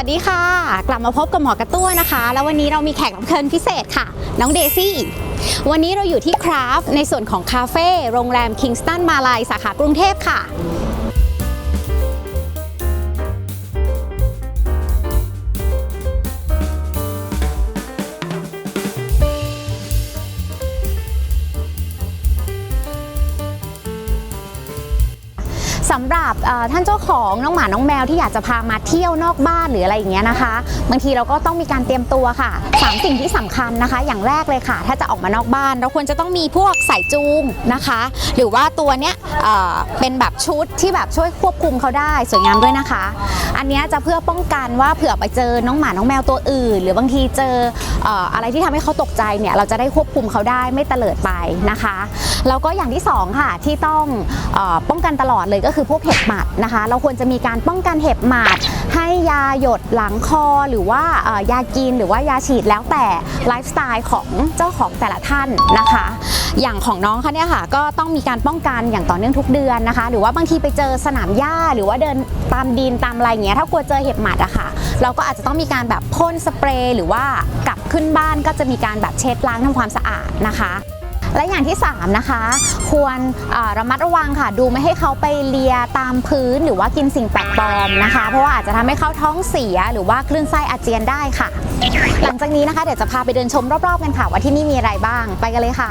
ัสดีค่ะ กลับมาพบกับหมอกระตั้วนะคะ แล้ววันนี้เรามีแขกรับเชิญพิเศษค่ะ น้องเดซี่ วันนี้เราอยู่ที่คราฟในส่วนของคาเฟ่โรงแรมคิงสตันมาลายสาขากรุงเทพค่ะ สำหรับท่านเจ้าของน้องหมาน้องแมวที่อยากจะพามาเที่ยวนอกบ้านหรืออะไรอย่างเงี้ยนะคะ บางทีเราก็ต้องมีการเตรียมตัวค่ะสามสิ่งที่สำคัญนะคะ อย่างแรกเลยค่ะ ถ้าจะออกมานอกบ้าน เราควรจะต้องมีพวกสายจูงนะคะ หรือว่าตัวเนี้ยเเป็นแบบชุดที่แบบช่วยควบคุมเขาได้สวยงามด้วยนะคะ อันนี้จะเพื่อป้องกันว่าเผื่อไปเจอน้องหมาน้องแมวตัวอื่น หรือบางทีเจอ อะไรที่ทำให้เขาตกใจเนี่ยเราจะได้ควบคุมเขาได้ไม่เตลิดไปนะคะแล้วก็อย่างที่สองค่ะที่ต้องอป้องกันตลอดเลยก็คือพวกเห็บหมัดนะคะ เราควรจะมีการป้องกันเห็บหมัด ให้ยาหยดหลังคอหรือว่ายากินหรือว่ายาฉีดแล้วแต่ไลฟ์สไตล์ของเจ้าของแต่ละท่านนะคะ อย่างของน้องเขาเนี่ยค่ะก็ต้องมีการป้องกันอย่างต่อเนื่องทุกเดือนนะคะ หรือว่าบางทีไปเจอสนามหญ้าหรือว่าเดินตามดินตามอะไรอย่างเงี้ยถ้ากลัวเจอเห็บหมัดอะค่ะ เราก็อาจจะต้องมีการแบบพ่นสเปรย์หรือว่ากลับขึ้นบ้านก็จะมีการแบบเช็ดล้างทำความสะอาดนะคะและอย่างที่ 3 นะคะ ควรระมัดระวังค่ะ ดูไม่ให้เขาไปเลียตามพื้นหรือว่ากินสิ่งแปลกปลอมนะคะ เพราะว่าอาจจะทำให้เขาท้องเสียหรือว่าคลื่นไส้อาเจียนได้ค่ะ หลังจากนี้นะคะเดี๋ยวจะพาไปเดินชมรอบๆกันค่ะว่าที่นี่มีอะไรบ้างไปกันเลยค่ะ